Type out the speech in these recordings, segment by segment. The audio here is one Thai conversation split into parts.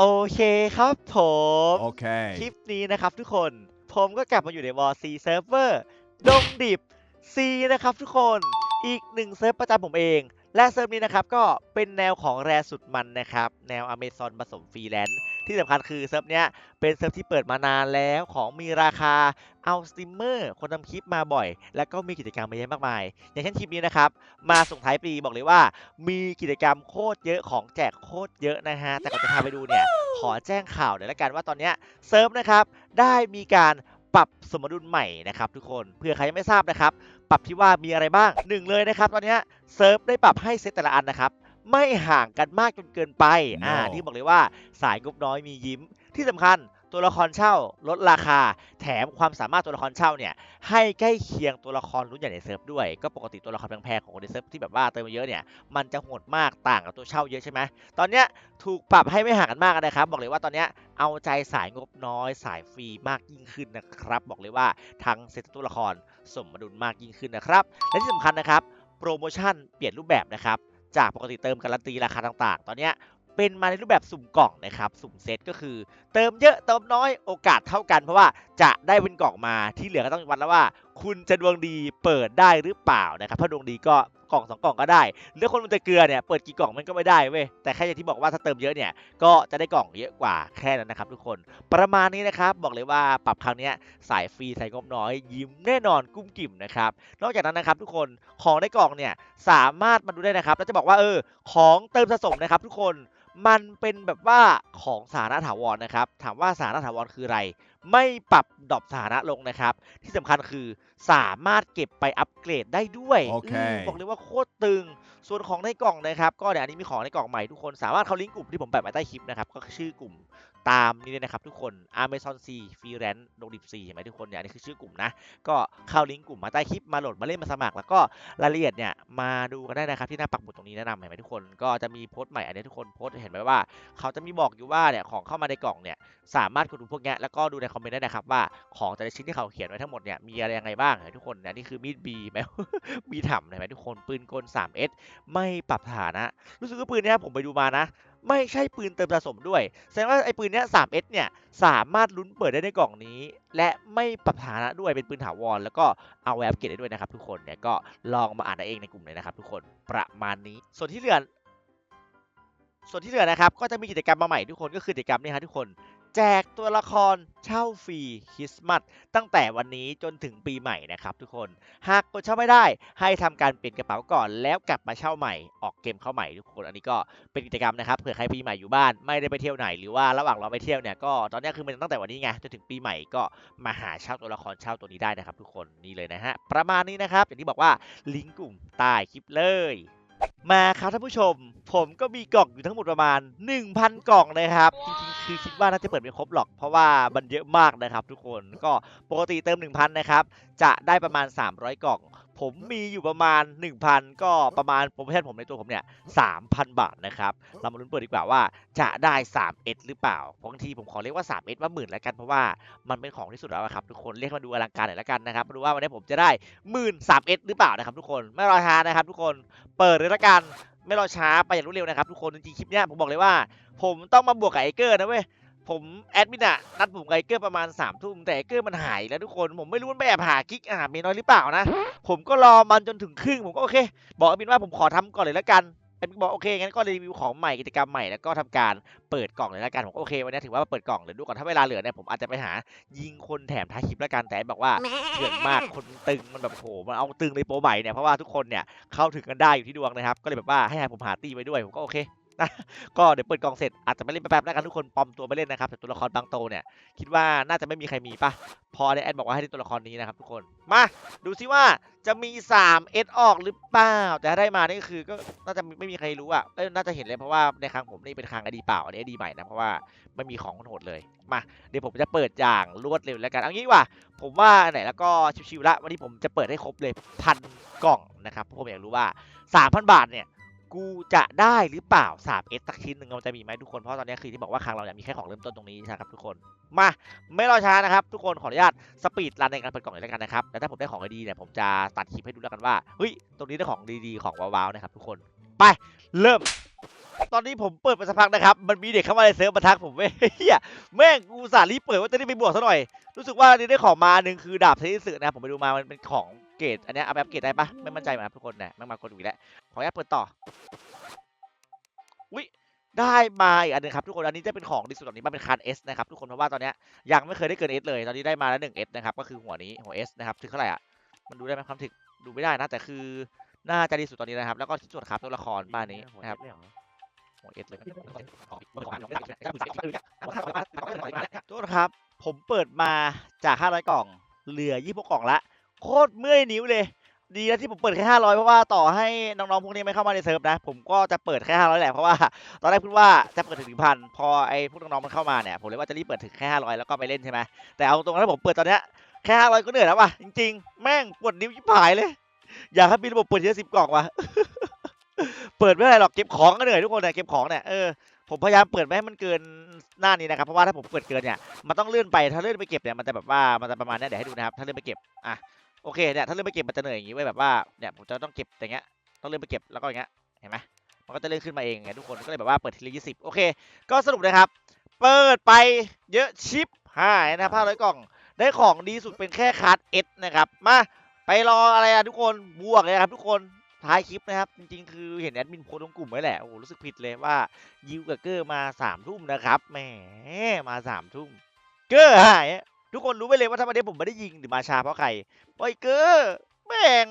โอเคครับผมคลิ Okay. ปนี้นะครับทุกคน ผมก็กลับมาอยู่ในวอ r C Server ดงดิบ C นะครับทุกคนอีกหนึ่งเซิร์ฟประจำผมเอง และเซิร์ฟนี้นะครับก็เป็นแนวของแรสุดมันนะครับ แนวอเมซอนผสมฟรีแลนซ์ ที่สำคัญคือเซิร์ฟเนี้ยเป็นเซิร์ฟที่เปิดมานานแล้วของมีราคาเอาสตรีมเมอร์คนทำคลิปมาบ่อย แล้วก็มีกิจกรรมมาเยอะมากมาย อย่างเช่นคลิปนี้นะครับ มาส่งท้ายปีบอกเลยว่า มีกิจกรรมโคตรเยอะของแจกโคตรเยอะนะฮะ แต่ก่อนจะพาไปดูเนี่ย ขอแจ้งข่าวหน่อยละกันว่าตอนเนี้ยเซิร์ฟนะครับ ได้มีการปรับสมดุลใหม่นะครับทุกคนเผื่อใครยังไม่ทราบนะครับ ปรับที่ว่ามีอะไรบ้างหนึ่งเลยนะครับ ตอนเนี้ยเซิร์ฟได้ปรับให้เซตแต่ละอันนะครับ ไม่ห่างกันมากจนเกินไป อ่า No ที่บอกเลยว่าสายงบน้อยมียิ้ม ที่สำคัญตัวละครเช่าลดราคา แถมความสามารถตัวละครเช่าเนี่ยให้ใกล้เคียงตัวละครรุ่นใหญ่ในเซิร์ฟด้วย ก็ปกติตัวละครแพงๆของคนในเซิร์ฟที่แบบว่าเติมมาเยอะเนี่ยมันจะโหดมากต่างกับตัวเช่าเยอะใช่ไหมตอนเนี้ยถูกปรับให้ไม่ห่างกันมากนะครับบอกเลยว่าตอนเนี้ยเอาใจสายงบน้อยสายฟรีมากยิ่งขึ้นนะครับ บอกเลยว่าทั้งเซตตัวละครสมดุลมากยิ่งขึ้นนะครับ และที่สำคัญนะครับโปรโมชั่นเปลี่ยนรูปแบบนะครับ จากปกติเติมการันตีราคาต่างๆ ตอนนี้เป็นมาในรูปแบบสุ่มกล่องนะครับสุ่มเซตก็คือ เติมเยอะเติมน้อยโอกาสเท่ากัน เพราะว่าจะได้เป็นกล่องมาที่เหลือก็ต้องวัดแล้วว่า คุณจะดวงดีเปิดได้หรือเปล่านะครับถ้าดวงดีก็ กล่องสองกล่องก็ได้เรือคนมันจะเกลือเนี่ยเปิดกี่กล่องมันก็ไม่ได้เว้ยแต่แค่อย่างที่บอกว่าถ้าเติมเยอะเนี่ยก็จะได้กล่องเยอะกว่าแค่นั้นนะครับทุกคนประมาณนี้นะครับบอกเลยว่าปรับครั้งนี้สายฟรีใส่งบน้อย ยิ้มแน่นอนกุ้มกิ่มนะครับนอกจากนั้นนะครับทุกคนของในกล่องเนี่ยสามารถมาดูได้นะครับแล้วจะบอกว่าเออของเติมสะสมนะครับทุกคน มันเป็นแบบว่าของสาธารณถาวรนะครับ ถามว่าสาธารณถาวรคืออะไร ไม่ปรับดรอปสถานะลงนะครับ ที่สำคัญคือสามารถเก็บไปอัปเกรดได้ด้วยโอเคมบอกเลยว่าโคตรตึง ส่วนของในกล่องนะครับ ก็เดี๋ยวอันนี้มีของในกล่องใหม่ทุกคนสามารถเข้าลิงก์กลุ่มที่ผมแปะไว้ใต้คลิปนะครับ ก็คือชื่อกลุ่ม ตามนี้เลยนะครับทุกคน Amazon C Freelance ดงดิบ C เห็นไหมทุกคนเนี่ยอันนี้คือชื่อกลุ่มนะ ก็เข้าลิงก์กลุ่มมาใต้คลิปมาโหลดมาเล่นมาสมัคร แล้วก็รายละเอียดเนี่ยมาดูกันได้นะครับที่หน้าปักหมุดตรงนี้แนะนำเห็นไหมทุกคนก็จะมีโพสต์ใหม่อันนี้ทุกคนโพสต์เห็นไหมว่า เขาจะมีบอกอยู่ว่าเนี่ยของเข้ามาในกล่องเนี่ยสามารถกดดูพวกเนี้ยแล้วก็ดูในคอมเมนต์ได้นะครับว่าของแต่ละชิ้นที่เขาเขียนไว้ทั้งหมดเนี่ยมีอะไรยังไงบ้างเห็นไหมทุกคนเนี่ยนี่คือมีดบีไหมมีถ่ำเห็นไหมทุกคนปืนกล 3S ไม่ปรับฐานะ รู้สึกว่าปืนนี้ผมไปดูมานะ ไม่ใช่ปืนเติมสะสมด้วย แสดงว่าไอ้ปืนเนี้ย 3S เนี่ยสามารถลุ้นเปิดได้ในกล่องนี้ และไม่ปรับฐานะด้วยเป็นปืนถาวรแล้วก็เอาแว้อัปเกตได้ด้วยนะครับทุกคนเนี่ยก็ลองมาอ่านเอาเองในกลุ่มเลยนะครับทุกคนประมาณนี้ ส่วนที่เหลือส่วนที่เหลือนะครับก็จะมีกิจกรรมมาใหม่ทุกคนก็คือกิจกรรมนี้ฮะทุกคน แจกตัวละครเช่าฟรีคริสต์มาสตั้งแต่วันนี้จนถึงปีใหม่นะครับทุกคน หากกดเช่าไม่ได้ให้ทำการเปลี่ยนกระเป๋าก่อน แล้วกลับมาเช่าใหม่ออกเกมเข้าใหม่ทุกคน อันนี้ก็เป็นกิจกรรมนะครับเผื่อใครปีใหม่อยู่บ้านไม่ได้ไปเที่ยวไหนหรือว่าระหว่างเราไปเที่ยวเนี่ยก็ตอนนี้คือมันตั้งแต่วันนี้ไงจนถึงปีใหม่ก็มาหาเช่าตัวละครเช่าตัวนี้ได้นะครับ ทุกคนนี่เลยนะฮะประมาณนี้นะครับอย่างที่บอกว่าลิงก์กลุ่มใต้คลิปเลย มาครับท่านผู้ชม ผมก็มีกล่องอยู่ทั้งหมดประมาณ 1,000 กล่องนะครับจริงๆคือคิดว่าน่าจะเปิดไม่ครบหรอก เพราะว่ามันเยอะมากนะครับทุกคนก็ปกติเติม 1,000 นะครับ จะได้ประมาณ 300 กล่อง ผมมีอยู่ประมาณ 1,000 ก็ประมาณโปรโมชั่นผมในตัวผมเนี่ย3,000 บาทนะครับ เรามาลุ้นเปิดดีกว่าว่าจะได้ 3S หรือเปล่าบางทีผมขอเรียกว่า 3S ว่าหมื่นแล้วกันเพราะว่ามันเป็นของที่สุดแล้วครับทุกคนเรียกมาดูอลังการหน่อยแล้วกันนะครับมาดูว่าวันนี้ผมจะได้หมื่น 3S หรือเปล่านะครับทุกคนไม่รอช้านะครับ ทุกคนเปิดเลยละกันไม่รอช้าไปอย่างรวดเร็วนะครับทุกคนจริงๆคลิปเนี้ยผมบอกเลยว่า ผมต้องมาบวกกับไอเกอร์นะเว้ย ผมแอดมินอะนัดผมไอเกอร์ประมาณ3ามทุ่มแต่ไอเกอร์มันหายแล้วทุกคนผมไม่รู้มันไปแอบหากิ๊กหาเมียน้อยหรือเปล่านะ ผมก็รอมันจนถึงครึ่งผมก็โอเค บอกแอดมินว่าผมขอทำก่อนเลยและกันแอดมินบอกโอเคงั้นก็รีวิวของใหม่กิจกรรมใหม่แล้วก็ทำการเปิดกล่องเลยละกันผมก็โอเควันนี้ถือว่าเปิดกล่องเลยดูก่อนถ้าเวลาเหลือเนี่ยผมอาจจะไปหายิงคนแถมท้ายคลิปละกันแต่บอกว่าเถื่อนมากคนตึงมันแบบโหมันเอาตึงในโปรใหม่เนี่ยเพราะว่าทุกคนเนี่ยเข้าถึงกันได้อยู่ที่ดวงนะครับ ก็เลยแบบว่าให้ผมหาตีไว้ด้วยผมก็โอเค นะก็เดี๋ยวเปิดกล่องเสร็จอาจจะไม่เล่นแป๊บๆแล้วกันทุกคนปลอมตัวไปเล่นนะครับแต่ตัวละครบางโตเนี่ยคิดว่าน่าจะไม่มีใครมีปะพอได้แอดบอกว่าให้เล่นตัวละครนี้นะครับทุกคนมาดูซิว่าจะมี3 S ออกหรือเปล่าแต่ถ้าได้มานี่ก็คือก็น่าจะไม่มีใครรู้อะน่าจะเห็นเลยเพราะว่าในครั้งผมนี่เป็นครั้งอดีเปล่าอันนี้ดีใหม่นะเพราะว่าไม่มีของโหดเลยมาเดี๋ยวผมจะเปิดอย่างรวดเร็วแล้วกันเอางี้ว่า ผมว่าไหนแล้วก็ชิวๆละวันนี้ผมจะเปิดให้ครบเลยพันกล่องนะครับเพราะผมอยากรู้ว่า 3,000 บาทเนี่ย กูจะได้หรือเปล่า 3S สักชิ้นหนึ่งมันจะมีไหมทุกคน เพราะตอนนี้คือที่บอกว่าครั้งเราเนี่ยมีแค่ของเริ่มต้นตรงนี้นะครับทุกคน มาไม่รอช้านะครับ ทุกคนขออนุญาตสปีดรันในการเปิดกล่องเลยแล้วกันนะครับ แล้วถ้าผมได้ของดีเนี่ยผมจะตัดคลิปให้ดูแล้วกันว่า เฮ้ย ตรงนี้ได้ของดีๆของว้าวๆนะครับทุกคน ไปเริ่ม ตอนนี้ผมเปิดไปสักพักนะครับ มันมีเด็กเข้ามาในเซิร์ฟมาทักผมเว้ยเฮียแม่งกูสารีเปิดว่าจะได้ไปบวกซะหน่อย รู้สึกว่าได้ของมาหนึ่งคือดาบเทนิสึนะครับผมไปดูมามันเป็นของ เกรดอันเนี้ยเอาไปอัพเกรดได้ปะไม่มั่นใจเหมือนกันครับทุกคนเนี่ยแม่งมากดอีกแล้วขออนุญาตเปิดต่ออุ้ยได้มาอีกอันหนึงครับทุกคนอันนี้จะเป็นของดีสุดตอนนี้มันเป็นคัน S นะครับทุกคนเพราะว่าตอนเนี้ยยังไม่เคยได้เกิน S เลย ตอนนี้ได้มาแล้วหนึ่ง S นะครับก็คือหัวนี้หัว S นะครับถึงเท่าไหร่อะมันดูได้ไหมความถึกดูไม่ได้นะ แต่คือน่าจะดีสุดตอนนี้นะครับ แล้วก็ที่สุดครับตัวละครบ้านนี้นะครับหัวเอสเลยโทษครับผมเปิดมาจาก500กล่องเหลือ20กล่องละ โคตรเมื่อยนิ้วเลย ดีนะที่ผมเปิดแค่500เพราะว่าต่อให้น้องๆพวกนี้ไม่เข้ามาในเซิร์ฟนะ ผมก็จะเปิดแค่500แหละเพราะว่าตอนแรกพูดว่าจะเปิดถึง1,000พอไอ้พวกน้องๆมันเข้ามาเนี่ยผมเลยว่าจะรีบเปิดถึงแค่500แล้วก็ไปเล่นใช่ไหมแต่เอาตรงนั้นผมเปิดตอนเนี้ยแค่500ก็เหนื่อยแล้วว่ะจริงๆ แม่งปวดนิ้วยิบหายเลย อยากให้มีระบบเปิดทีละสิบกล่องว่ะเปิดไม่ได้หรอกเก็บของก็เหนื่อยทุกคนเนี่ยเก็บของเนี่ยเออผมพยายามเปิดไม่ให้มันเกินหน้านี้นะครับเพราะว่าถ้าผมเปิดเกินเนี่ยมันต้องเลื่อนไปถ้าเลื่อนไปเก็บเนี่ยมันจะแบบว่ามันจะประมาณนี้เดี๋ยวให้ดูนะครับถ้าเลื่อนไปเก็บอะ โอเคเนี่ยถ้าเลื่อนไปเก็บมันจะเหนื่อยอย่างงี้ไว้ยแบบว่าเนี่ยผมจะต้องเก็บอย่างเงี้ยต้องเลื่อนไปเก็บแล้วก็อย่างเงี้ยเห็นไหมมันก็จะเลื่อนขึ้นมาเองไงทุกคนก็เลยแบบว่าเปิดทีละยี่สิบโอเคก็สรุปนะครับ เปิดไปเยอะชิปหายนะครับห้าร้อยกล่องได้ของดีสุดเป็นแค่คาร์ดเอสนะครับมาไปรออะไรอะทุกคนบวกเลยครับทุกคนท้ายคลิปนะครับ จริงๆ คือเห็นแอดมินโพสต์ลงกลุ่มไว้แหละโอ้โหรู้สึกผิดเลยว่ายิวกับเกอร์มาสามทุ่มนะครับแหมมาสามทุ่มเกอร์หาย ทุกคนรู้ไปเลยว่าถ้าวันนี้ผมไม่ได้ยิงหรือมาช้าเพราะใครเพราะไอ้เกอร์แม่ง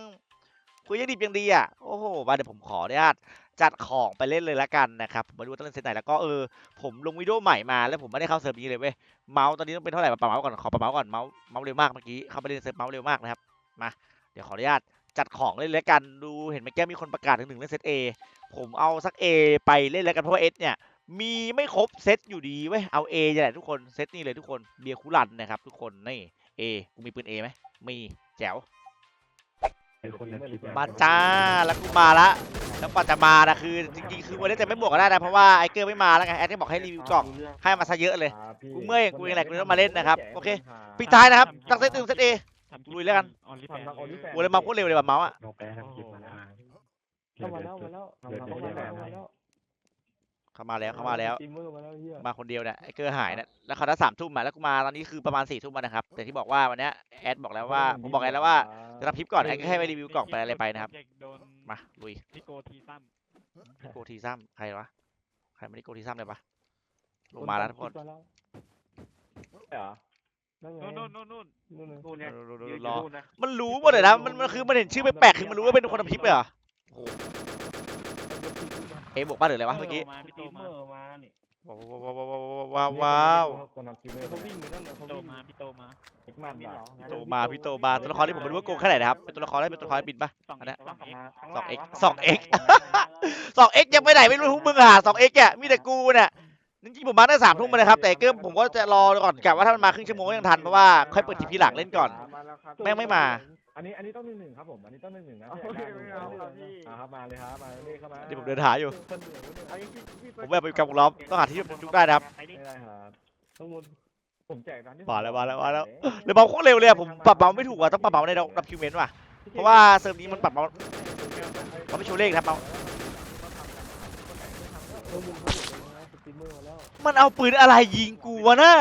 คุยยังดิบยังดีอะโอ้โหมาเดี๋ยวผมขออนุญาตจัดของไปเล่นเลยละกันนะครับผมมาดูว่าต้องเล่นเซตไหนแล้วก็เออผมลงวิดีโอใหม่มาแล้วผมไม่ได้เข้าเซิร์ฟนี้เลยเว้ยเมาส์ตอนนี้ต้องเป็นเท่าไหร่ปะเมาส์ก่อนขอปะเมาส์ก่อนเมาส์เมาส์เร็วมากเมื่อกี้เข้าไปเล่นเซิร์ฟเมาส์เร็วมากนะครับมาเดี๋ยวขออนุญาตจัดของเล่นแล้วกันดูเห็นเมื่อกี้มีคนประกาศถึงหนึ่งเล่นเซต A ผมเอาสัก A ไปเล่นแล้วกันเพราะว่า S เนี่ย มีไม่ครบเซตอยู่ดีเว้ยเอา A นี่แหละทุกคนเซตนี่เลยทุกคนเบียร์คูลันนะครับทุกคนนี่ A กูมีปืน A ไหมมีแจ๋วมาจ้าแล้วกูมาละแล้วกว่าจะมานะคือจริงๆคือวันนี้จะไม่บวกก็ได้นะเพราะว่าไอเกอร์ไม่มาแล้วไงแอดก็บอกให้รีวิวกล่องให้มาซะเยอะเลยกูเมื่อยกูยังไงกูต้องมาเล่นนะครับโอเคปิดท้ายนะครับตั้งเซตหนึ่งเซต A ลุยแล้วกันออนลิแฟนโอ้เลยมาโคตรเร็วเลยแบบเมาส์อะลงไปทำคลิปมาแล้วเข้ามาแล้วมาแล้ว เดี๋ยวเดี๋ยวเดี๋ยวเข้ามาแล้วเข้ามาแล้วเข้ามาแล้วสตรีมเมอร์มาแล้วเฮียมาคนเดียวเนี่ยไอ้เกอร์หายเนี่ยแล้วเขาได้สามทุ่มมาแล้วกูมาตอนนี้คือประมาณสี่ทุ่มมานะครับ แต่ที่บอกว่าวันเนี้ยแอดบอกแล้วว่าผมบอกแอดแล้วว่าจะรับคลิปก่อนแอดก็แค่ไปรีวิวกล่องไปอะไรไปนะครับเด็กโดนมาลุยพี่โกทีซ้โกทีซัมใครวะใครไม่ได้โกทีซัมเลยปะลงมาแล้วทุกคนมาแล้วเหรอนั่นไงำนู่นนู่นนู่นนู่นนู่นเลยนู่นเนี่ยรอยืนรอนู่นนะมันรู้หมดเลยนะมันมันคือมันเห็นชื่อแปลกๆคือมันรู้ว่าเป็นคนทำคลิปเลยเหรอโอ้โหเอะบอกบ้านหรืออะไรวะเมื่อกี้มาพี่โตมามานี่ว้าวว้าวว้าวว้าวคนทำคลิปเขาวิ่งไปนั่นน่ะเขาโตวิ่งมาพี่โตมาเอ็กมันเหรอพี่โตมาพี่โตมาตัวละครที่ผมไม่รู้ว่าโกงแค่ไหนนะครับเป็นตัวละครได้เป็นตัวละครบินปะสองอันเนี้ยสองเอ็กสอง X สองเอ็กยังไปไหนไม่รู้พวกมึงหาสองเอ็กเนี่ยมีแต่กูเนี่ยจริงๆผมมาได้สามทุ่มมาเลยครับแต่ไอ้เกิร์ผมก็จะรอก่อนกะว่าถ้ามันมาครึ่งชั่วโมงก็ยังทันเพราะว่าค่อยเปิดทีพีหลังเล่นก่อนแม่งไม่มา อันนี้อันนี้ต้องหนึ่งหนึ่งครับผม อันนี้ต้องหนึ่งหนึ่งนะโอเคไม่เอาครับพี่ อ่าครับมาเลยครับมาเลยเข้ามาเดี๋ยวผมเดินหาอยู่ คนเหนื่อยเนี่ยเอาอย่างที่ที่ผมแบบไปกับวงล้อมต้องหาที่จุกได้นะครับ ไปดิไม่ได้ครับต้องมุดผมแจกตอนที่มาแล้วมาแล้วมาแล้วเลยเบาโคตรเร็วเลยอะผมปรับเบาไม่ถูกอะต้องปรับเบาในดับคิวเมนต์ว่ะ เพราะว่าเซิร์ฟนี้มันปรับเบา เขาไม่โชว์เลขครับเบาต้องมุดเขาอยู่นะสตรีมเมอร์มาแล้วมันเอาปืนอะไรยิงกูวะน่ะ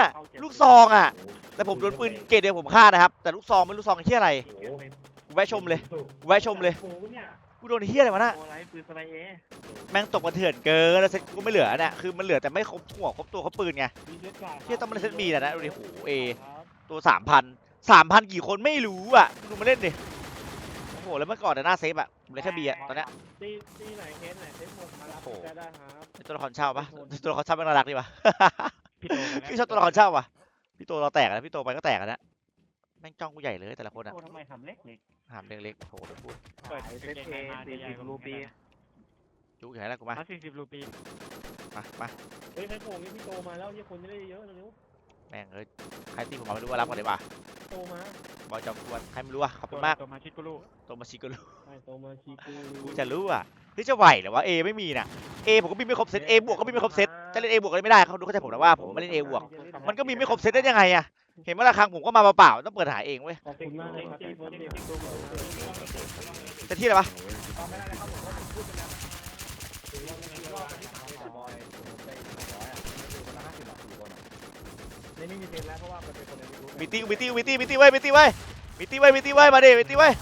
ลูกซองอะ แต่ผมโดนปืนเกรดเดียวผมฆ่านะครับ แต่ลูกซองไม่รู้ซองที่อะไรกูแวะชมเลยกูแวะชมเลยโอ้เนี่ยกูโดนเฮียอะไรวะน่ะโอ้ไรปืนสไลด์เอแม่งตกมาเถื่อนเกินแล้วเซ็ตกูไม่เหลือเนี่ยคือมันเหลือแต่ไม่ครบหัวครบตัวครบปืนไงมีเซ็ตการ์ดเฮียต้องมาเล่นเซ็ตบีนะนะดูดิโหเอครับตัวสามพันสามพันกี่คนไม่รู้อะดูมาเล่นดิโอ้โหแล้วเมื่อก่อนแต่ยหน้าเซฟอะผมเลยแค่บีอะตอนเนี้ยตีตีไหนเคสไหนเซ็ตหมดมารับโอ้โหได้ได้ครับเป็นตัวละครเช่าปะตัวละครเช่าเป็นน่ารักดีปะพี่โตมาพี่ชอบตัวละครเช่าว่ะ พี่โตเราแตกแล้วพี่โตไปก็แตกแล้วนะแม่งจ้องกูใหญ่เลยแต่ละคนอะโอ้ทำไมทำเล็กเล็กหามเล็กๆโอ้โหเดี๋ยวพูดเปิดเซ็ตเอสี่สิบรูปีจุกใหญ่แล้วกูมามาสี่สิบรูปีมามาเฮ้ยใครโผล่นี่พี่โตมาแล้วเฮียคนจะได้เยอะเร็วแม่งเอ้ยใครตีผมมาไม่รู้ว่ารับก่อนเลยว่ะๆโตมาบอยจอมกวนใครไม่รู้อะขอบคุณมากตัวมาชิดกุลูโตมาชิโกรุใช่โตมาชีกูกูจะรู้อะ ที่จะไหวเหรอวะเอไม่มีนะเอผมก็บินไม่ครบเซตเอบวกก็บินไม่ครบเซตจะเล่นเอบวกก็เล่นไม่ได้เขาดูเข้าใจผมนะว่าผมไม่เล่นเอบวกมันก็มีไม่ครบเซตได้ยังไงอะเห็นว่าราคาผมก็มาเปล่าๆต้องเปิดหาเองเว้ยขอบคุณมากเลยครับที่เพิ่มเด็กโตมาจะที่อะไรวะบอยปะวิตตี้วเพราะว่ามันเป็นคนในยูทูบมีตี้มีตี้มีตี้มีตี้ไว้ยมีตี้ไว้ยมีตี้ไว้ยมีตี้ไว้ยมาดิมีตี้ไว้ย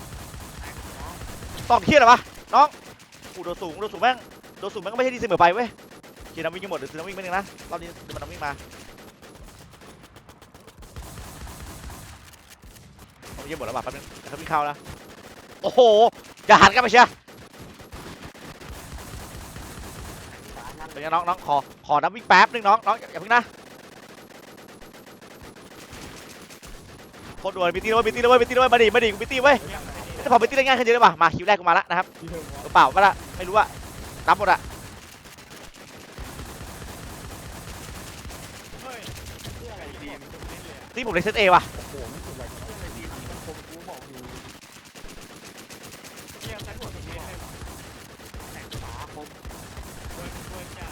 ตองเที่ยเหรอวะน้อง กูโดดสูงโดดสูงแม่งโดดสูงแม่งก็ไม่ใช่ดีเสมอไปเว้ยเกียร์น้ำวิ่งกันหมดเดี๋ยวซื้อน้ำวิ่งไปหนึ่งนะรอบนี้เดี๋ยวมันน้ำวิ่งมาน้ำวิ่งหมดแล้วป่ะแป๊บนึงเดี๋ยวเขาวิ่งเข้าแล้วโอ้โหอย่าหันกันไปเชียร์เป็นไงน้องน้องขอขอน้ำวิ่งแป๊บนึงน้องน้องอย่าเพิ่งนะโคตรด่วนมีตีด้วยมีตีด้วยมีตีด้วยมาดิมาดิกูมีตีเว้ย ถ้าพอมีตีได้ง่ายขึ้นเยอะเลยป่ะมาคิวแรกกูมาแล้วนะครับที่เธอบอกเปล่าก็ละไม่รู้อะนับหมดอะเฮ้ยเพื่ออะไรดีมันจะไม่เลยตีผมเลยเซตเอว่ะโอ้โหมันสุดเลยครับเพื่ออะไรดีมันคมกูบอกอยู่เรียกใช้หัวตรงนี้เลยแข่งขาคมเบิร์นเบิร์นจ่า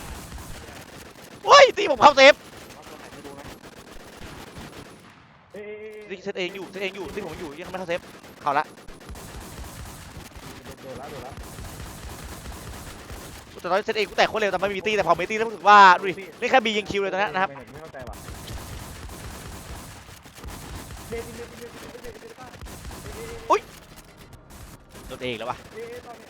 โอ้ยตีผมเข้าเซฟว่าตัวไหนไม่รู้นะเอ้ยเอ้ยตีเซตเองอยู่เซตเองอยู่ตีผมอยู่ยังไม่เข้าเซฟเข้าละ โดนแล้วโดนแล้ว แต่ตอนนี้เซตเองกูแตกโคตรเร็วแต่ไม่มีตีแต่พอมีตีแล้วรู้สึกว่าดูดินี่แค่บียิงคิวเลยตอนนี้นะครับไม่เข้าใจว่ะเดนเดนเดนเดนเดนเดนป้าเอ้ยโดนเองแล้ววะ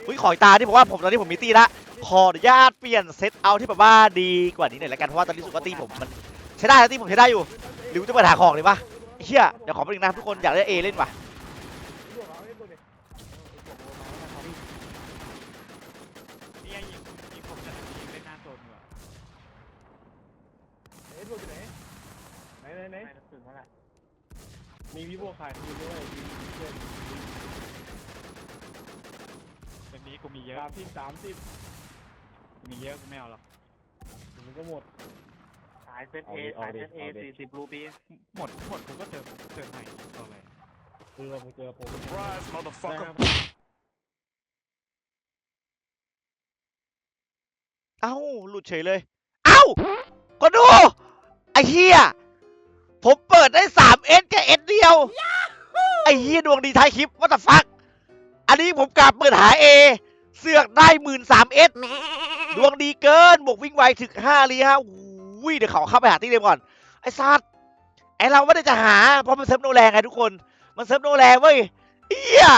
อุ้ยขออีกตาที่ผมว่าผมตอนนี้ผมมีตีละขออนุญาตเปลี่ยนเซตเอาที่แบบว่าดีกว่านี้หน่อยละกันเพราะว่าตอนนี้สึกว่าตีผมมันใช้ได้แล้วตีผมใช้ได้อยู่หรือจะเปิดหาของเลยปะเฮียเดี๋ยวขอไปหนึ่งนะทุกคนอยากได้เอเล่นว่ะ เนี่ยยิงยิงผมจะยิงเล่นหน้าโซนอยู่อะ เอ้ยโดนอยู่ไหนไหนไหนไหน ไม่ถึงแล้วแหละ มีพี่พวขายคืนด้วยมีเพื่อนวันนี้กูมีเยอะ สามสิบสามสิบมีเยอะกูไม่เอาหรอกมันก็หมด สายเซตเอสายเซตเอสี่สิบรูปีหมดหมดกูก็เติมเติมใหม่ต่อไปเจอผมเจอผม Surprise, motherfucker. เอ้า หลุดเฉยเลย เอ้า ก็ดู ไอ้เฮียผมเปิดได้3 S แค่ S ดียว ไอ้เฮียดวงดีท้ายคลิปว่าแต่ฟัก อันนี้ผมกลับเปิดหา A เสือกได้หมื่นสามเอสดวงดีเกิน บวกวิ่งไวถึงห้าลีฮะอุ้ยเดี๋ยวเขาเข้าไปหาที่เดิมก่อน ไอ้ซัดไอ้เราไม่ได้จะหา เพราะมันเซิร์ฟโนแรงไงทุกคน มันเซิร์ฟโนแรงเว้ยเฮีย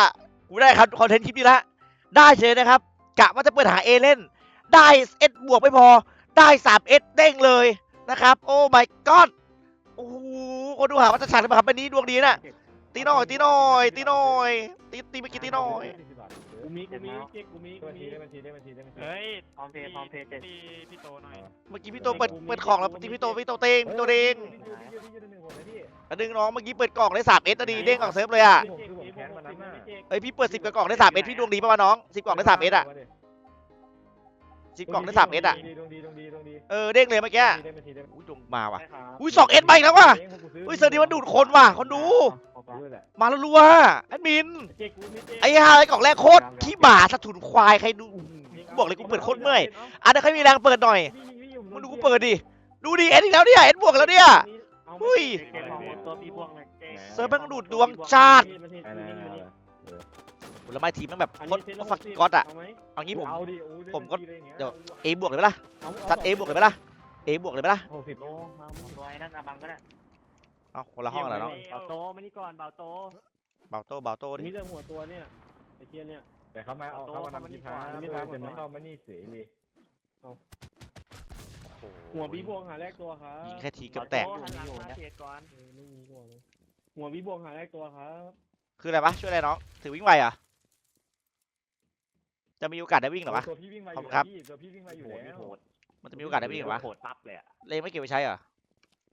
กูได้ครับคอนเทนต์คลิปนี้ละ ได้เฉยนะครับกะว่าจะเปิดหา A เล่น ได้เอสบวกไม่พอ ได้สามเอสเด้งเลยนะครับ โอ้ my god โอ้โห คนดูหาว่าจะฉากเลยป่ะครับวันนี้ดวงดีน่ะตีหน่อยตีหน่อยตีหน่อยตีตีเมื่อกี้ตีหน่อยกูมีกูมีเจ๊กูมีกูบัญชีมีได้บัญชีได้บัญชีได้บัญชี เฮ้ยพร้อมเพย์พร้อมเพย์เจ็ดตีพี่โตหน่อยเมื่อกี้พี่โตเปิดเปิดของแล้วตีพี่โตพี่โตเต้งพี่โตเด้งพี่ยูพี่ยูพี่ยูหนึ่งคนนะพี่อันนึงน้องเมื่อกี้เปิดกล่องได้สามเอสดีเด้งออกเซิร์ฟเลยอะผมคือผมแค้นมันนั้นน่ะเอ้ยพี่เปิดสิบกล่องได้สามเอสพี่ดวงดีป่ะวะน้องสิบกล่องได้สามเอสอะ สิบกล่องได้สามเอสอะ ดวงดีดวงดีดวงดีเออเด้งเลยเมื่อกี้ได้บัญชีได้บัญชีอุ้ยดวงมาว่ะ ได้ครับอุ้ยสองเอสไปแล้วว่ะเองผมซื้อุ้ยเซอร์นี้มันดูดคนว่ะคนดูซื้อแหละมาแล้วรัวๆแอดมิน เจ๊กูมีเจ๊ไอ้ห่าไอ้กล่องแรกโคตรขี้หมาสะทุนควายใครดูกูบอกเลยกูเปิดโคตรเมื่อยอะเดี๋ยวใครมีแรงเปิดหน่อยมึงดูกูเปิดดิดูดิเอ็ดอีกแล้วเนี่ยเอ็ดบวกแล้วเนี่ย อุ้ย เจ็ดของตัวปีบวกเลยเซิร์ฟแม่งดูดดวงชาติไปเลย ไปเลยผลไม้ทีมแม่งแบบอันโคนี้ตรเซ็นโคตรฟักก๊อตอะเอาไหมเอางี้ผม เอาดิโอ้ยผมก็ได้บัญชีอะไรอย่างงี้เดี๋ยวเอบวกเลยไหมล่ะเอาซัดเอบวกเลยไหมล่ะเอบวกเลยไหมล่ะหกสิบโตมาตัวไอ้นั่นอาบังก็ได้เอาคนละห้องเหรอเนาะเบาโตมานี่ก่อนเบาโตเบาโต้เบาโต้ดิ มีเรื่องหัวตัวเนี่ยไอ้เทียเนี่ย แต่เขามาเอาเขามานำที่พาไม่ได้แต่ไม่เข้ามานี่เสียเลยหัวบีบวกหาแรกตัวครับยิงแค่ทีเกือบแตกหันหลังมาเสียก่อน เออไม่มีหัวเลยหัวบีบวกหาแรกตัวครับ คืออะไรวะช่วยอะไรน้องถือวิ่งไวเหรอะ จะมีโอกาสได้วิ่งเหรอวะ ตัวพี่วิ่งมาอขอบยู่คุณครับ พี่ตัวพี่วิ่งมาอยู่แล้วมันจะมีโอกาสได้วิ่งเหรอวะ โหดปั๊บเลยอะเลยไม่เก็บไว้ใช้เหรอ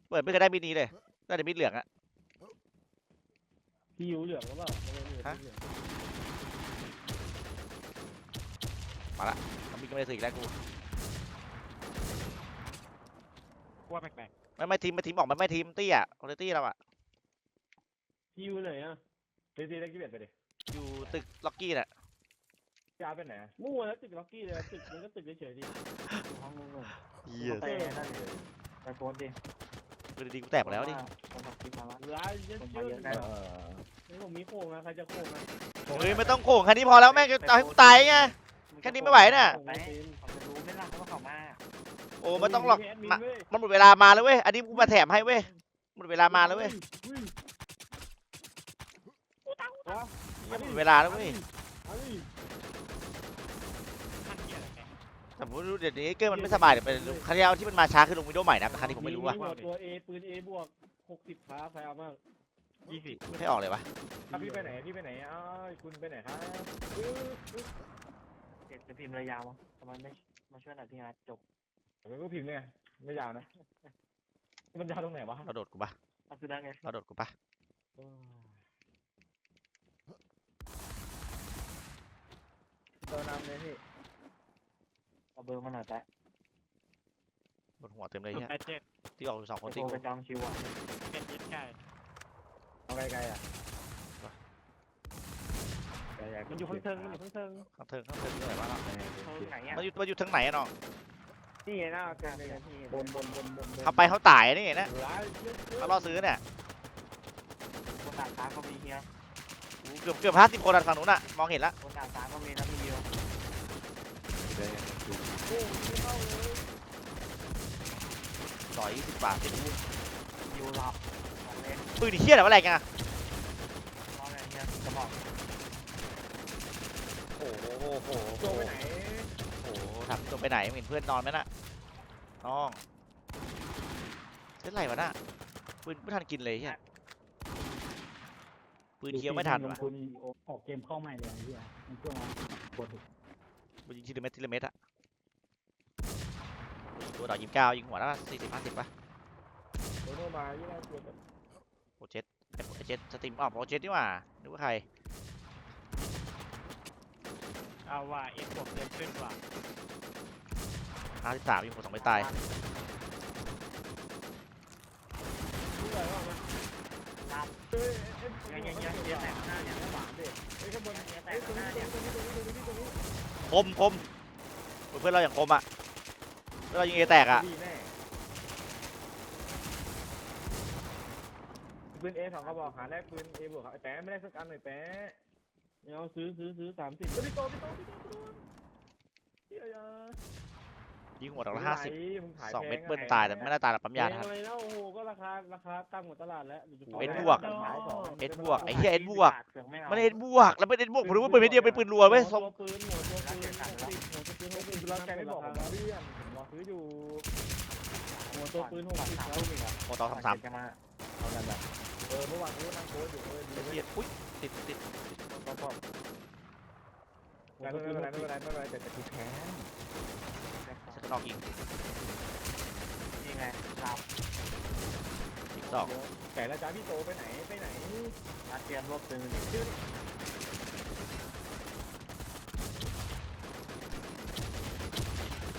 เปิดไม่เคยได้มิดนี้เลย ได้แต่มิดเหลืองอะพี่ยูเหลืองหรือเปล่าทำไมเหลืองฮะเหลืองมันมีก็ไม่ได้ซื้ออีกแล้วกูว่าแปลกไม่ไม่ทีมไม่ทีมออกมันไม่ทีมตี้อะคอนตี้เราอะพี่ยูไหนอะตีตีได้กี่เบ็ดไปดิอยู่ตึกล็อกกี้น่ะ จ้าเป็นไหนมั่วแล้วตึกล็อกกี้เลยตึกมันก็ตึกเฉยๆดิๆห้องงงเหี้ยๆไปนั่นเลยไปโพสดิคือดีๆกูแตกหมดแล้วดิผมบอกคิดมาว่าร้ายเยอะผมๆมาเยอะเอได้อเฮ้ยผมมีโค้งนะใครจะโค้งนะเฮ้ยไม่ต้องโค้งแค่นี้พอแล้วแม่งจะเอาให้กูตายไงแค่นี้ไม่ไหวน่ะโค้งไม่เป็นผมจะรู้ไหม่ล่ะว่าเขามาโอ้ไม่ต้องหรอกแดมินมาเว้ยมันหมดเวลามาแล้วเว้ยอันนี้กูมาแถมให้เว้ยหมดเวลามาแล้วเว้ยฮ้ยมันหมดเวลาแล้วเว้ย เอาดิ ขั้นเกียร์แก แต่ผมไม่รู้เดี๋ยวนี้เกอร์มันไม่สบายเดี๋ยวไปครั้งที่แล้วที่มันมาช้าคือลงวิดีโอใหม่นะแต่ครั้งนี้ผมไม่รู้ว่าตัวเอปืนเอบวกหกสิบครับใครเอาบ้างยี่สิบไม่ให้ออกเลยวะพี่ไปไหนพี่ไปไหนอ้าวคุณไปไหนครับเจ็ดจะพิมพ์ระยาวมั้งทำไมไม่มาช่วยหน่อยพี่อาร์ตจบมันก็พิมพ์เนี่ยไม่ยาวนะมันยาวตรงไหนวะเราโดดกูปะเอาคือได้ไงเราโดดกูปะตัวนำเลยพี่ เอาเบอร์มาหน่อยแต่บนหัวเต็มเลยจุดเนี่ยแปดเจ็ดที่ออกอยู่สองคนโทที่รกูไปจองคิวอะเจ็ดเจ็ดใช่เอาไกลๆอะไกลๆมันอยู่ข้างเทิงมันอยู่ข้างเทิงข้างเทิงข้างเทิงเหนื่อยมากอะเทิงไหนอะมันอยู่มันอยู่ทางไหนอะน้องนี่ไงหน้าเทิเต็งมไหนเลยพี่บนบนบนบนเขาไปเขาตายนี่นะร้ายเยอะเขาล่อซื้อเนี่ยบนดาดฟ้าก็มีเฮียโอ้โหเกือบเกือบห้าสิบคนอะฝั่งนู้นอะมองเห็นละบนดาดฟ้าก็มีนะพี่เดียว ต่อยยี่สิบบาทเป็นยูหลับของเล่นปืนเฮี้ยอะไรวะแรงจังอะเพราะอะไรเฮียจะบอกโอ้โหโอ้โหโจไปไหนโอ้โหทำตัวไปไหนไม่เห็นเพื่อนนอนไหมน่ะน้องเล่นไรวะน่ะปืนไม่ทันกินเลยเฮียปืนเคี้ยวไม่ทันลงวะทุนออกเกมเข้าใหม่เลยไอ้เหี้ยมันช่วงนั้นปวดหัวปืนยิงทีละเม็ดทีละเม็ดอะ ตัวดอกยิงเก้ายิงหัวแล้วสี่สิบห้าสิบป่ะโดนมายี่ห้อตัวแบบโปรเจกต์ไอ้โปรเจกต์สตรีมอ๋อโปรเจกต์นี่หว่านึกว่าใครเอาว่าเอ็กบวกเต็มขึ้นกว่าห้าสิบสามยิงหัวสองไม่ตายรู้อะไรวะมันรับเอ้ยเอ้ยเฮียเฮียเฮียแต่ข้างหน้าเนี่ยหวานดิเอ้ยข้างบนเฮียแต่เอ้ยตรงข้างหนี้น้าตรเนี่ยงนี้ตรงนี้ตรงนี้ตรงนี้คมคมเพื่อนเราอย่างคมอะ เพื่อนเรายิงเอแตกอะดีแน่ปืนเอสองกระบอกหาแรกปืนเอบวกครับไอ้แป๊ะไม่ได้สักอันหน่อยแป๊ะเอาซื้อซื้อซื้อสามสิบพี่โตพี่โตพี่โตพี่โตเฮียยายิงหัวดอกละห้าสิบมึงขายสองเม็ดแพะเบิ้ลตายแต่ไม่ได้ตายแบบปั๊มยาแพนะงอะไรแล้วโอ้โหก็ราคาราคาต่ำกว่าตลาดแล้วดี๋ยวจะขเอ็ดบวกขายสองเอ็ดบวกไอ้เหี้ยเอ็ดบวกเสือกไม่เอามันเอ็ดบวกแล้วเป็นเอ็ดบวกผมรู้ว่าปืนเม็ดเดียวเป็นปืนรัวเว้ยหัวตัวปืนหัวตัวปืนหกสิบหัวตัวปืนหกสิบเราแกไม่บอกผมว่าเพื่อนผมรอซื้ออยู่หัวตัวปืนหกสิบสามแล้วลู กอีกเหรอโอ้ต่อสามสามจะมาเอานั่นแหละเออเมื่อวานกูนั่งโพสอยู่เออดีเฮียอุ้ยติดติดป๊อปป๊อปไม่เป็นไรไม่เป็นไรไม่เป็นไรแต่แต่กูแพ้ใช้กระนอกยิงนี่ไงรับยิงสองแต่ละจ้าพี่โตไปไหนไปไหนอาเซียนรวบตึง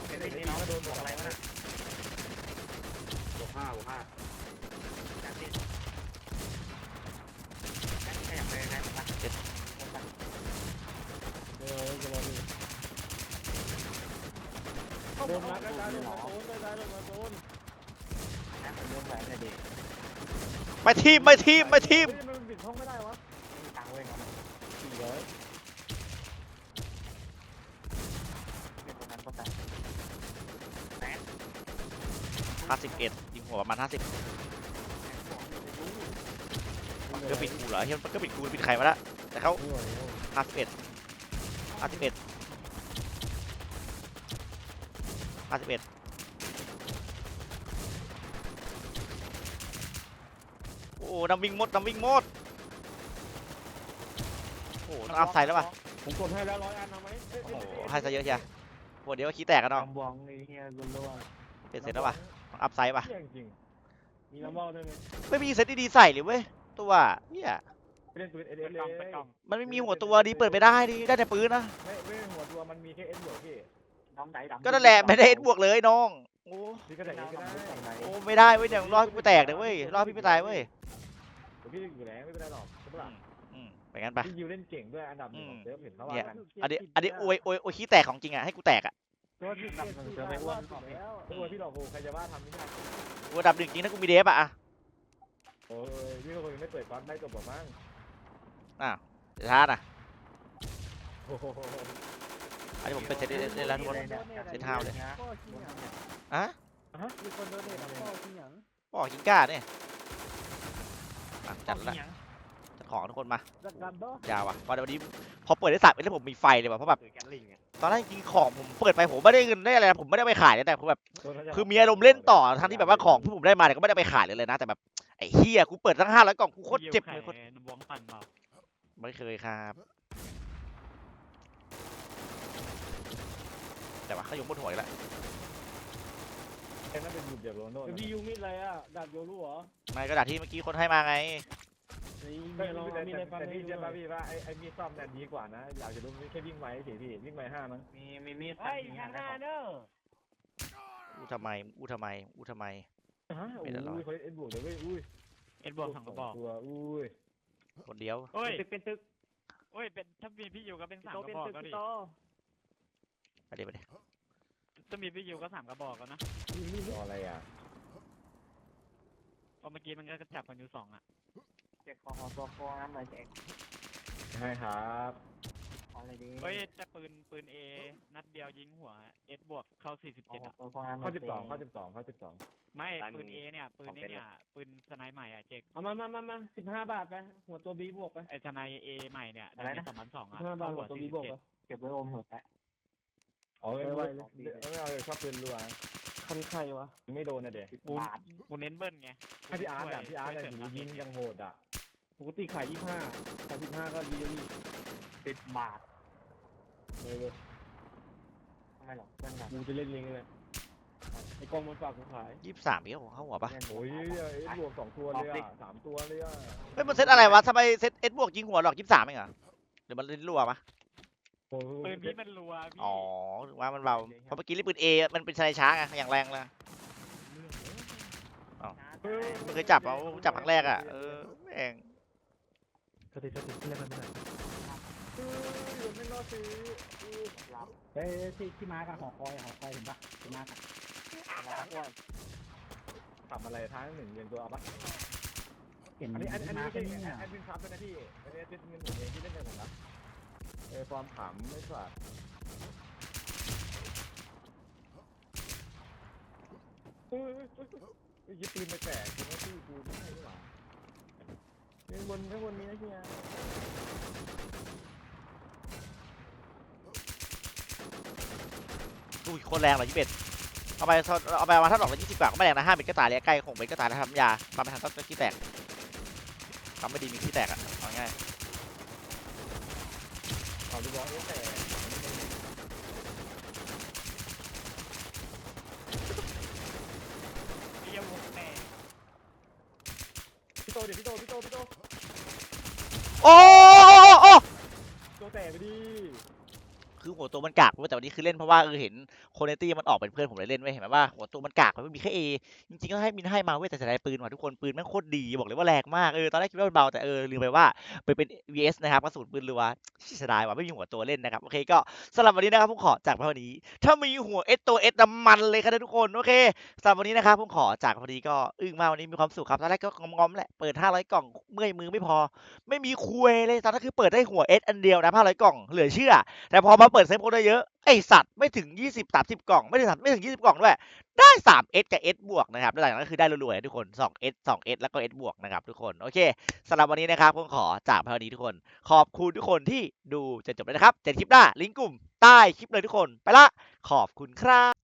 เห็น ไอ้ ไอ้นี่นี่น้องก็โดโดนนบบอะไรวะน่ะบวกห้าบวกห้าการติดการขยับไปไงมันตัดเจ็ดมันตัดเออจะรอดูโดนมาแล้วจ้าโดนมาโดนจ้าโดนมาโดนนะมันเริ่มแหวนเลยด็กไปทีมไปทีมไปทีม เฮ้ยมันปิดห้องไม่ได้วะ มีตังค์เว้ยครับ สี่ร้อย เป็นตรงนั้นก็ตัด ห้าสิบเอ็ดยิงหัวประมาณห้าสิบก็ปิดกูเหรอเฮียมันก็ปิดกูปิดใครมาละแต่เขาไม่ไหวแล้วห้าสิบเอ็ดห้าสิบเอ็ดห้าสิบเอ็ดโอ้น้ำวิ่งมดน้ำวิ่งมดโอ้ต้องอัพใส่แล้วป่ะผมกดให้แล้วร้อยอันเอาไหมเอ้ยโอ้เอ้ยโหเอ้ยให้ซะเยอะเชียวโหเดี๋ยวก็ขี้แตกกันเนาะลำบองไอ้เฮียรุนแรงเป็นเสร็จแล้วป่ะต้ องอัพไซด์ป่ะเหี้ยจริงมีลำบอกด้วยไหมไม่มีเซตดีๆใส่เลยเว้ยตัวเนี่ยไปเล่นปืนเอไปเดเลกล้องไปยกล้องมันไม่มีหัวตัวดีเปิดไปได้ดีได้แต่ปืนนะไม่ไม่หัวตัวมันมีแค่เอสบวกพี่น้องไหนดำก็นั่นแหละไม่ได้เอ็ดบวกเลยน้องโอ้พี่ก็แต่นี้ก็ได้โอ้ไม่ได้เว้ยเดี๋ยวรอดพี่ไม่แตกเลยเว้ยรอดพี่ไม่ตายเว้ยเดี๋ยวพี่อยู่แล้วไม่เป็นไรหรอกใช่ปะล่ะอืมไปงั้นไปพี่ยิวเล่นเก่งด้วยอันดับหนึ่งของเซิร์ฟเห็นเขาว่ากันอันนี้อันนี้โอยโอยโอยขี้แตกของจริงอะให้กูแตกอะ ตัวพี่ดำหนึ่งเซิร์ฟไม่อ้วนแล้วตัวพี่หลอกกูใครจะว่าทำนี่นะกูอันดับหนึ่งจริงถ้ากูมีเดฟอะอะโอ้ยพี่คนไม่เปิดก้อนได้ตัวบอกมั้งเดี๋ยวช้านะโอ้โหอันนี้ผมเป็นเซตได้ได้แล้วทุกคนเซตห้าวเลยนะอะฮะมีคนโดนเน็ตอะไรพ่อจริงหยังบอกกิก้าเนี่ยอะจัดละจัด ของทุกคนมาจักกันเนาะยาวอะวันนี้พอเปิดได้สามเอ็ดแล้วผมมีไฟเลยว่ะเพราะแบบตอนแรกจริงๆของผมเปิดไปผมไม่ได้เงินได้อะไรนะผมไม่ได้ไปขายเลยแต่ผมแบบคือมีอารมณ์เล่นต่อทั้งที่แบบว่าของที่ผมได้มาเนี่ยก็ไม่ได้ไปขายเลยเลยนะแต่แบบไอ้เฮียกูเปิดทั้งห้าร้อยกล่องกูโคตรเจ็บเลยโคตรน้ำวงปั่นเปล่าไม่เคยครับ แต่ว่าเขายกบนหัวอีกแล้วแค่นั้นเป็นหยุดเดี๋ยวโรนลโดเป็นพี่ยูมิดอะไรอะดาบโยรู้เหรอไม่กระดาษที่เมื่อกี้คนให้มาไง นี่แต่มีเรามีอะไรฟังแต่ให้พี่ดูเชื่อหน่ป่ะอยพี่ว่าไอ้ไอ้มีดซ่อมเนี่ยดีกว่านะ อยากจะรู้แค่วิ่งไวเฉยพี่วิ่งไวห้ามั้งมีมีมีดไอ้ข้างหน้าเด้ออู้ทำไมอู้ทำไมอู้ทำไม ฮะเป็นอะไรอุ้ยเขาเอ็ดบวกเลยเว้ยอุ้ยเอ็ดบวกสองกระบอกตัวอุ้ยคนเดียว โอ้ยตึกเป็นตึกโอ้ยเป็นถ้ามีพี่ยูก็เป็นสามโตกเป็ระนบอกตึกก็ดิพี่โตไปเดี๋ยวไปเดี๋ยวถ้ามีพี่ยูก็สามกระบอกแล้วนะตัวอะไรอะเพราะเมื่อกี้มันก็จับกันอยู่สองอะ เจ็กของตัวฟองน้ำหน่อยเจ็กให้ครับของอะไรดีเฮ้ยแต่ปืนปืนเอนัดเดียวยิงหัวเอ็ดบวกเข้าสี่สิบเจ็ดอะตัวฟองน้ำข้อสิบสองข้อสิบสองข้อสิบสองไม่ปืนเอเนี่ยปืนนี้เนี่ยปืนสไนด์ใหม่อะเจ๊กเอามามามามาสิบห้าบาทไปหัวตัวบีบวกไปไอสไนด์เอใหม่เนี่ยดาเมจสองพันสองสิอะบห้าบาทเข้าหัหัววตัวสี่บีสิบบวกเจ็ดไปเก็บไว้อมหัวแปะอ๋อไม่ไว้ไม่เลยไม่เอาเลยชอบปืนรัว คันไข่วะ ไม่โดนนะเด็กกูกูเน้นเบิ้ลไงให้พี่อาร์ตอะพี่อาร์ตช่อะวยหูเสริมยิงยังโหดอะปกติขายยี่ห้าขายสิบห้าก็ดีนี่สิบบาทเลยเลยทำไมหรอเพื่อนกันกูจะเล่นเองเลยไอ้กองมันฝากกูขายยี่สิบสามเอี้ยวเข้าหัวปะโอ้ยเอ็ดบวกสองตัวเลยอะสามตัวเลยอะเฮ้ยมันเซตอะไรวะทำไมเซตเอสบวกยิงหัวหรอกยี่สิบสามเองเหรอหรือมันลิ้นรัวปะโอ้ย ปืนพี่มันรัวพี่อ๋อถึงว่ามันเบาเพราะเมื่อกี้รีบปืนเอมันเป็นชายช้าไงอย่างแรงเลยไม่เคยจับเอาจับครั้งแรกอะเออแม่งเฮ้ยยังไม่รอดซื้อเฮ้ยที่ที่มากับหอคอยหอคอยเห็นปะที่มากับทำอะไรท้ายหนึ่งเรียนตัวเอาปะเห็นอันนี้อันนี้ที่อันนี้มาไม่กัใช่นนี่แอดมินซับด้วยนะพี่อันนี้แอดมินผมเองที่เล่นกับผมนะ เออความขำไม่สัตว์เฮ้ยเฮ้ยเฮ้ยเฮ้ยยึดปืนไปแตกคือว่าที่กูไม่ใช่หรือข้างบนข้างบนมีนะเฮียอุ้ยโคตรแรงเลยยี่สิบเอ็ดเอาไปเอาไปประมาณถ้าดอกละยี่สิบกว่าก็ไม่แรงนะห้าเม็ดก็ตายเลยใกล้คงเม็ดก็ตายแล้วทำยาทำไม่ทันต้องขี้แตกทำไม่ดีมีขี้แตกอะเอาง่าย เอาดูบอลเอ๊ะแต่พี่ยูวงแตกพี่โตเดี๋ยวพี่โตพี่โตพี่โตโอ้โอ้พี่โตแตกไปดิคือหัวตัวมันกากเว้ยแต่วันนี้คือเล่นเพราะว่าเออเห็น โคเนตี้มันออกเป็นเพื่อนผมเลยเล่นเว้เห็นไหมว่าหัวตัวมันกากมันไม่มีแค่เอจริงๆก็ให้มินให้มาเว้ยแต่เสียดายปืนว่ะทุกคนปืนแม่งโคตรดีบอกเลยว่าแรงมากเออตอนแรกคิดว่ามันเบาแต่เออลืมไปว่าไปเป็น VS นะครับกระสุนปืนรัวเสียดายว่ะไม่มีหัวตัวเล่นนะครับโอเคก็สำหรับวันนี้นะครับผมขอจากเท่านี้ ถ้ามีหัวเอสตัวเอสน้ำมันเลยครับทุกคนโอเคสำหรับวันนี้นะครับผมขอจากพอดีก็อึ้งมากวันนี้มีความสุขครับตอนแรกก็งอมๆแหละเปิด 500 กล่องเมื่อยมือไม่พอ ไม่มีคุยเลยตอนนั้นคือเปิดได้หัวเอสอันเดียวนะ500 กล่องเหลือเชื่อ แต่พอมาเปิดเซฟโค้ดได้เยอะไอสัตว์ไม่ถึง 20 30กล่องไม่ถึงไม่ถึง 20 กล่องด้วยได้ 3S กับ S บวกนะครับหลังจากนั้นคือได้รวยๆทุกคน 2S 2S แล้วก็ S บวกนะครับทุกคนโอเคสำหรับวันนี้นะครับผมขอจากเท่านี้ทุกคน ขอบคุณทุกคนที่ดูจนจบเลยนะครับเจอคลิปหน้าลิงก์กลุ่มใต้คลิปเลยทุกคนไปละขอบคุณครับ